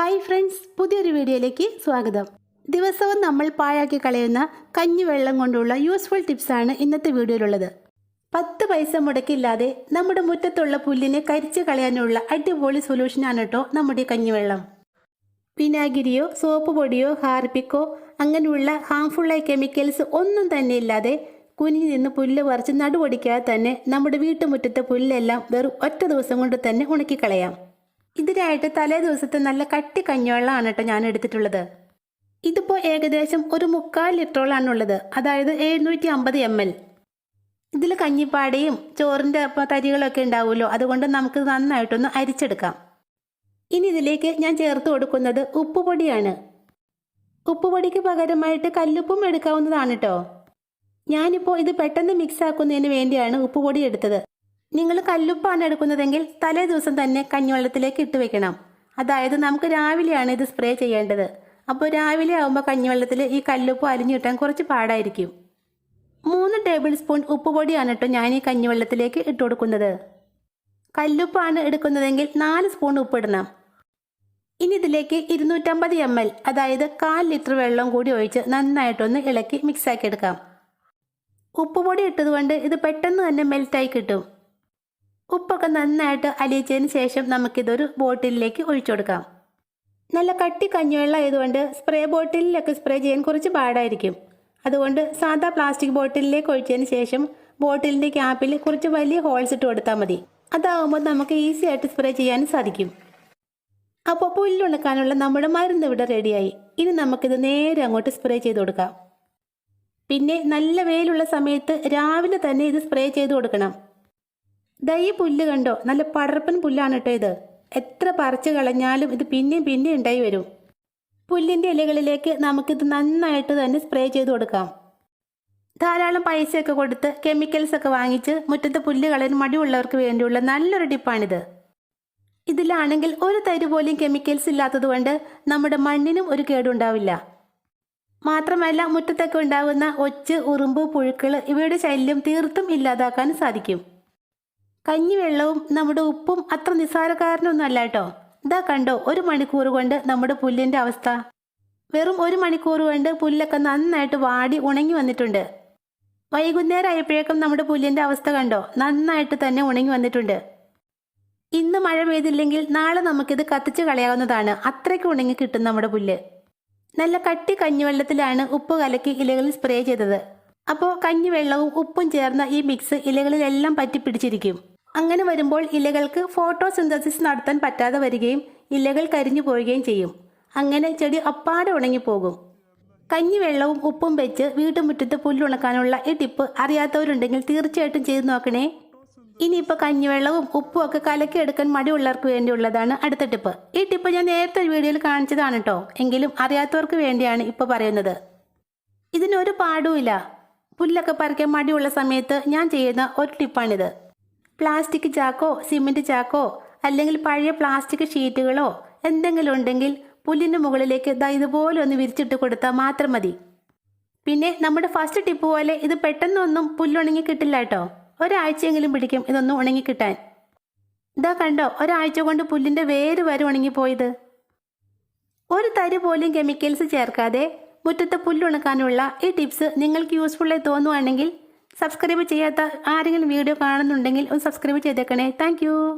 Hi friends പുതിയൊരു വീഡിയോയിലേക്ക് സ്വാഗതം. ദിവസവും നമ്മൾ പാഴാക്കി കളയുന്ന കഞ്ഞിവെള്ളം കൊണ്ടുള്ള യൂസ്ഫുൾ ടിപ്സാണ് ഇന്നത്തെ വീഡിയോയിലുള്ളത്. പത്ത് പൈസ മുടക്കില്ലാതെ നമ്മുടെ മുറ്റത്തുള്ള പുല്ലിനെ കരിച്ചു കളയാനുള്ള അടിപൊളി സൊല്യൂഷനാണ് കേട്ടോ നമ്മുടെ കഞ്ഞിവെള്ളം വിനാഗിരിയോ സോപ്പ് പൊടിയോ ഹാർപ്പിക്കോ അങ്ങനെയുള്ള ഹാംഫുള്ളായ കെമിക്കൽസ് ഒന്നും തന്നെ ഇല്ലാതെ കുനിഞ്ഞു നിന്ന് പുല്ല് പറിച്ച് നടുപൊടിക്കാതെ തന്നെ നമ്മുടെ വീട്ടുമുറ്റത്തെ പുല്ലെല്ലാം വെറും ഒറ്റ ദിവസം കൊണ്ട് തന്നെ ഉണക്കിക്കളയാം. ഇതിനായിട്ട് തലേ ദിവസത്തെ നല്ല കട്ടി കഞ്ഞിവെള്ളമാണ് കേട്ടോ ഞാൻ എടുത്തിട്ടുള്ളത്. ഇതിപ്പോൾ ഏകദേശം ഒരു മുക്കാൽ ലിറ്ററോളാണുള്ളത്. അതായത് എഴുന്നൂറ്റി അമ്പത് എം എൽ. ഇതിൽ കഞ്ഞിപ്പാടയും ചോറിന്റെ തരികളൊക്കെ ഉണ്ടാവുമല്ലോ. അതുകൊണ്ട് നമുക്ക് നന്നായിട്ടൊന്ന് അരിച്ചെടുക്കാം. ഇനി ഇതിലേക്ക് ഞാൻ ചേർത്ത് കൊടുക്കുന്നത് ഉപ്പുപൊടിയാണ്. ഉപ്പുപൊടിക്ക് പകരമായിട്ട് കല്ലുപ്പും എടുക്കാവുന്നതാണ് കേട്ടോ. ഞാനിപ്പോൾ ഇത് പെട്ടെന്ന് മിക്സ് ആക്കുന്നതിന് വേണ്ടിയാണ് ഉപ്പുപൊടി എടുത്തത്. നിങ്ങൾ കല്ലുപ്പാണ് എടുക്കുന്നതെങ്കിൽ തലേ ദിവസം തന്നെ കഞ്ഞിവെള്ളത്തിലേക്ക് ഇട്ട് വെക്കണം. അതായത് നമുക്ക് രാവിലെയാണ് ഇത് സ്പ്രേ ചെയ്യേണ്ടത്. അപ്പോൾ രാവിലെ ആകുമ്പോൾ കഞ്ഞിവെള്ളത്തിൽ ഈ കല്ലുപ്പ് അലിഞ്ഞു കിട്ടാൻ കുറച്ച് പാടായിരിക്കും. മൂന്ന് ടേബിൾ സ്പൂൺ ഉപ്പുപൊടിയാണ് കേട്ടോ ഞാൻ ഈ കഞ്ഞിവെള്ളത്തിലേക്ക് ഇട്ട് കൊടുക്കുന്നത്. കല്ലുപ്പാണ് എടുക്കുന്നതെങ്കിൽ നാല് സ്പൂൺ ഉപ്പിടണം. ഇനി ഇതിലേക്ക് ഇരുന്നൂറ്റമ്പത് എം എൽ അതായത് കാൽ ലിറ്റർ വെള്ളം കൂടി ഒഴിച്ച് നന്നായിട്ടൊന്ന് ഇളക്കി മിക്സാക്കി എടുക്കാം. ഉപ്പുപൊടി ഇട്ടതുകൊണ്ട് ഇത് പെട്ടെന്ന് തന്നെ മെൽറ്റായി കിട്ടും. ഉപ്പൊക്കെ നന്നായിട്ട് അലിയിച്ചതിന് ശേഷം നമുക്കിതൊരു ബോട്ടിലിലേക്ക് ഒഴിച്ചു കൊടുക്കാം. നല്ല കട്ടി കഞ്ഞിവെള്ളം ആയതുകൊണ്ട് സ്പ്രേ ബോട്ടിലൊക്കെ സ്പ്രേ ചെയ്യാൻ കുറച്ച് പാടായിരിക്കും. അതുകൊണ്ട് സാധാ പ്ലാസ്റ്റിക് ബോട്ടിലിലേക്ക് ഒഴിച്ചതിന് ശേഷം ബോട്ടിലിന്റെ ക്യാപ്പിൽ കുറച്ച് വലിയ ഹോൾസ് ഇട്ട് കൊടുത്താൽ മതി. അതാവുമ്പോൾ നമുക്ക് ഈസി ആയിട്ട് സ്പ്രേ ചെയ്യാനും സാധിക്കും. അപ്പോൾ പുല്ലുണക്കാനുള്ള നമ്മുടെ മരുന്ന് ഇവിടെ റെഡിയായി. ഇനി നമുക്കിത് നേരെ അങ്ങോട്ട് സ്പ്രേ ചെയ്ത് കൊടുക്കാം. പിന്നെ നല്ല വെയിലുള്ള സമയത്ത് രാവിലെ തന്നെ ഇത് സ്പ്രേ ചെയ്ത് കൊടുക്കണം. ദാ ഈ പുല്ല് കണ്ടോ? നല്ല പടർപ്പൻ പുല്ലാണ് കേട്ടോ ഇത്. എത്ര പറിച്ചു കളഞ്ഞാലും ഇത് പിന്നെയും പിന്നെയും ഉണ്ടായി വരും. പുല്ലിന്റെ ഇലകളിലേക്ക് നമുക്കിത് നന്നായിട്ട് തന്നെ സ്പ്രേ ചെയ്ത് കൊടുക്കാം. ധാരാളം പൈസയൊക്കെ കൊടുത്ത് കെമിക്കൽസ് ഒക്കെ വാങ്ങിച്ച് മുറ്റത്തെ പുല്ല് കളയാൻ മടിയുള്ളവർക്ക് വേണ്ടിയുള്ള നല്ലൊരു ടിപ്പാണിത് ഇതിലാണെങ്കിൽ ഒരു തരി പോലും കെമിക്കൽസ് ഇല്ലാത്തതുകൊണ്ട് നമ്മുടെ മണ്ണിനും ഒരു കേടുണ്ടാവില്ല മാത്രമല്ല മുറ്റത്തൊക്കെ ഉണ്ടാകുന്ന ഒച്ച് ഉറുമ്പ് പുഴുക്കൾ ഇവയുടെ ശല്യം തീർത്തും ഇല്ലാതാക്കാൻ സാധിക്കും. കഞ്ഞിവെള്ളവും നമ്മുടെ ഉപ്പും അത്ര നിസ്സാരക്കാരനൊന്നും അല്ല കേട്ടോ. ഇതാ കണ്ടോ ഒരു മണിക്കൂർ കൊണ്ട് നമ്മുടെ പുല്ലിന്റെ അവസ്ഥ. വെറും ഒരു മണിക്കൂർ കൊണ്ട് പുല്ലൊക്കെ നന്നായിട്ട് വാടി ഉണങ്ങി വന്നിട്ടുണ്ട്. വൈകുന്നേരം ആയപ്പോഴേക്കും നമ്മുടെ പുല്ലിന്റെ അവസ്ഥ കണ്ടോ നന്നായിട്ട് തന്നെ ഉണങ്ങി വന്നിട്ടുണ്ട്. ഇന്ന് മഴ പെയ്തില്ലെങ്കിൽ നാളെ നമുക്കിത് കത്തിച്ച് കളയാവുന്നതാണ്. അത്രയ്ക്ക് ഉണങ്ങി കിട്ടും നമ്മുടെ പുല്ല്. നല്ല കട്ടി കഞ്ഞിവെള്ളത്തിലാണ് ഉപ്പ് കലക്കി ഇലകളിൽ സ്പ്രേ ചെയ്തത്. അപ്പോൾ കഞ്ഞിവെള്ളവും ഉപ്പും ചേർന്ന ഈ മിക്സ് ഇലകളിലെല്ലാം പറ്റി പിടിച്ചിരിക്കും അങ്ങനെ വരുമ്പോൾ ഇലകൾക്ക് ഫോട്ടോസിന്തസിസ് നടത്താൻ പറ്റാതെ വരികയും ഇലകൾ കരിഞ്ഞു പോവുകയും ചെയ്യും. അങ്ങനെ ചെടി അപ്പാടെ ഉണങ്ങിപ്പോകും. കഞ്ഞിവെള്ളവും ഉപ്പും വെച്ച് വീട്ടുമുറ്റത്ത് പുല്ലുണക്കാനുള്ള ഈ ടിപ്പ് അറിയാത്തവരുണ്ടെങ്കിൽ തീർച്ചയായിട്ടും ചെയ്തു നോക്കണേ. ഇനിയിപ്പോൾ കഞ്ഞിവെള്ളവും ഉപ്പും ഒക്കെ കലക്കിയെടുക്കാൻ മടിയുള്ളവർക്ക് വേണ്ടിയുള്ളതാണ് അടുത്ത ടിപ്പ്. ഈ ടിപ്പ് ഞാൻ നേരത്തെ ഒരു വീഡിയോയിൽ കാണിച്ചതാണ് കേട്ടോ എങ്കിലും അറിയാത്തവർക്ക് വേണ്ടിയാണ് ഇപ്പോൾ പറയുന്നത്. ഇതിനൊരു പാടുമില്ല പുല്ലൊക്കെ പറിക്കാൻ മടിയുള്ള സമയത്ത് ഞാൻ ചെയ്യുന്ന ഒരു ടിപ്പാണിത്. പ്ലാസ്റ്റിക് ചാക്കോ സിമെന്റ് ചാക്കോ അല്ലെങ്കിൽ പഴയ പ്ലാസ്റ്റിക് ഷീറ്റുകളോ എന്തെങ്കിലും ഉണ്ടെങ്കിൽ പുല്ലിന്റെ മുകളിലേക്ക് ദാ ഇതുപോലെ ഒന്ന് വിരിച്ചിട്ട് കൊടുത്താൽ മാത്രം മതി. പിന്നെ നമ്മുടെ ഫസ്റ്റ് ടിപ്പ് പോലെ ഇത് പെട്ടെന്നൊന്നും പുല്ലുണങ്ങി കിട്ടില്ല കേട്ടോ. ഒരാഴ്ചയെങ്കിലും പിടിക്കും ഇതൊന്നും ഉണങ്ങി കിട്ടാൻ. ഇതാ കണ്ടോ ഒരാഴ്ച കൊണ്ട് പുല്ലിന്റെ വേര് വരെ ഉണങ്ങിപ്പോയത് ഒരു തരി പോലും കെമിക്കൽസ് ചേർക്കാതെ മുറ്റത്തെ പുല്ലുണക്കാനുള്ള ഈ ടിപ്സ് നിങ്ങൾക്ക് യൂസ്ഫുള്ളായി തോന്നുവാണെങ്കിൽ സബ്സ്ക്രൈബ് ചെയ്യാത്ത ആരെങ്കിലും വീഡിയോ കാണുന്നുണ്ടെങ്കിൽ ഒന്ന് സബ്സ്ക്രൈബ് ചെയ്തേക്കണേ. താങ്ക്